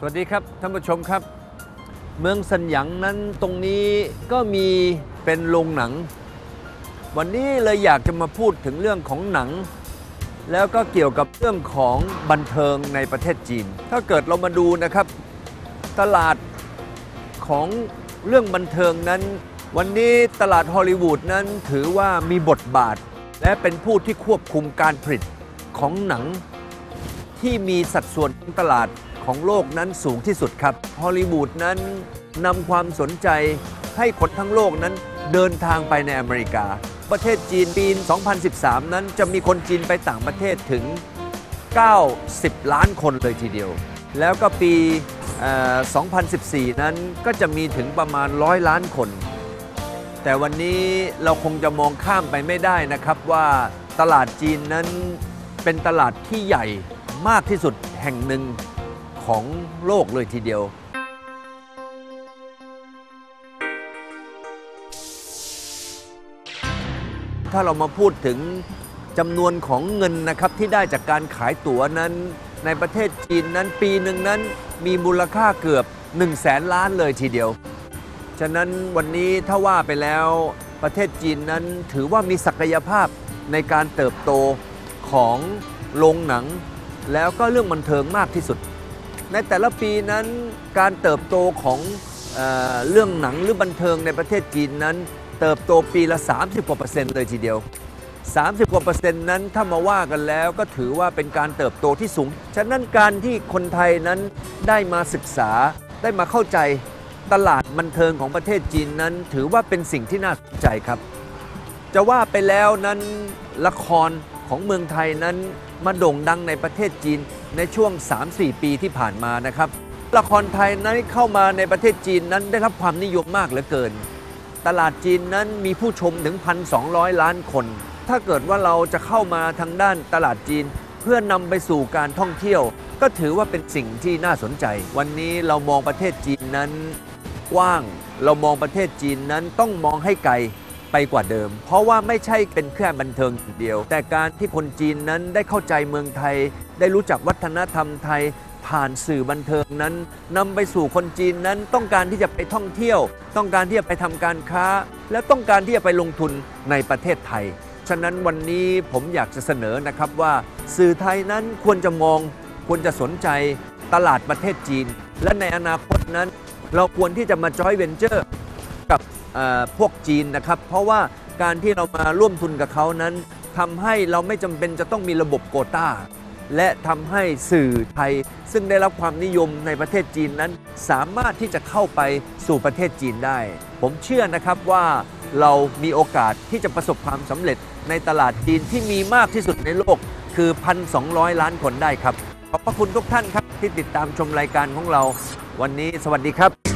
สวัสดีครับท่านผู้ชมครับ เมืองสันหยางนั้นตรงนี้ก็มีเป็นโรงหนัง วันนี้เลยอยากจะมาพูดถึงเรื่องของหนัง แล้วก็เกี่ยวกับเรื่องของบันเทิงในประเทศจีน ถ้าเกิดเรามาดูนะครับ ตลาดของเรื่องบันเทิงนั้น วันนี้ตลาดฮอลลีวูดนั้นถือว่ามีบทบาท และเป็นผู้ที่ควบคุมการผลิตของหนังที่มีสัดส่วนตลาด ของโลกนั้นสูงที่สุดครับฮอลลีวูดนั้นนำความสนใจให้คนทั้งโลกนั้นเดินทางไปในอเมริกา ประเทศจีนปี 2013 นั้นจะมีคนจีนไปต่างประเทศถึง 90 ล้านคนเลยทีเดียว แล้วก็ปีเอ่อ2014 นั้นก็จะมีถึงประมาณ 100 ล้านคน แต่วันนี้เราคงจะมองข้ามไปไม่ได้นะครับว่าตลาดจีนนั้นเป็นตลาดที่ใหญ่มากที่สุดแห่งหนึ่ง ของโลกเลยทีเดียว ถ้าเรามาพูดถึงจำนวนของเงินนะครับที่ได้จากการขายตั๋วนั้น ในประเทศจีนนั้นปีหนึ่งนั้นมีมูลค่าเกือบ1 0 0 0 0แสนล้านเลยทีเดียว ฉะนั้นวันนี้ถ้าว่าไปแล้วประเทศจีนนั้นถือว่ามีศักยภาพในการเติบโตของโรงหนัง แล้วก็เรื่องบันเทิงมากที่สุด ในแต่ละปีนั้นการเติบโตของเออเรื่องหนังหรือบันเทิงในประเทศจีนนั้น เติบโตปีละ 30 กว่าเปอร์เซ็นต์เลยทีเดียว 30 กว่าเปอร์เซ็นต์นั้นถ้ามาว่ากันแล้วก็ถือว่าเป็นการเติบโตที่สูง ฉะนั้นการที่คนไทยนั้นได้มาศึกษาได้มาเข้าใจตลาดบันเทิงของประเทศจีนนั้น ถือว่าเป็นสิ่งที่น่าสนใจครับ จะว่าไปแล้วนั้นละครของเมืองไทยนั้นมาโด่งดังในประเทศจีน ในช่วง 3-4 ปีที่ผ่านมานะครับ ละครไทยนั้นเข้ามาในประเทศจีนนั้นได้รับความนิยมมากเหลือเกิน ตลาดจีนนั้นมีผู้ชมถึง 1,200 ล้านคน ถ้าเกิดว่าเราจะเข้ามาทางด้านตลาดจีน เพื่อนำไปสู่การท่องเที่ยว ก็ถือว่าเป็นสิ่งที่น่าสนใจ วันนี้เรามองประเทศจีนนั้นกว้าง เรามองประเทศจีนนั้นต้องมองให้ไกล ไปกว่าเดิม เพราะว่าไม่ใช่เป็นแค่บันเทิงเดียว แต่การที่คนจีนนั้นได้เข้าใจเมืองไทย ได้รู้จักวัฒนธรรมไทย ผ่านสื่อบันเทิงนั้นนำไปสู่คนจีนนั้นต้องการที่จะไปท่องเที่ยว ต้องการที่จะไปทำการค้า และต้องการที่จะไปลงทุนในประเทศไทย ฉะนั้นวันนี้ผมอยากจะเสนอนะครับว่า สื่อไทยนั้นควรจะมองควรจะสนใจตลาดประเทศจีน และในอนาคตนั้น เราควรที่จะมาจอยเวนเจอร์กับ พวกจีนนะครับ เพราะว่าการที่เรามาร่วมทุนกับเขานั้นทำให้เราไม่จำเป็นจะต้องมีระบบโควต้า และทำให้สื่อไทย ซึ่งได้รับความนิยมในประเทศจีนนั้น สามารถที่จะเข้าไปสู่ประเทศจีนได้ ผมเชื่อนะครับว่าเรามีโอกาสที่จะประสบความสำเร็จในตลาดจีนที่มีมากที่สุดในโลกคือ 1,200 ล้านคนได้ครับ ขอบพระคุณทุกท่านครับที่ติดตามชมรายการของเรา วันนี้สวัสดีครับ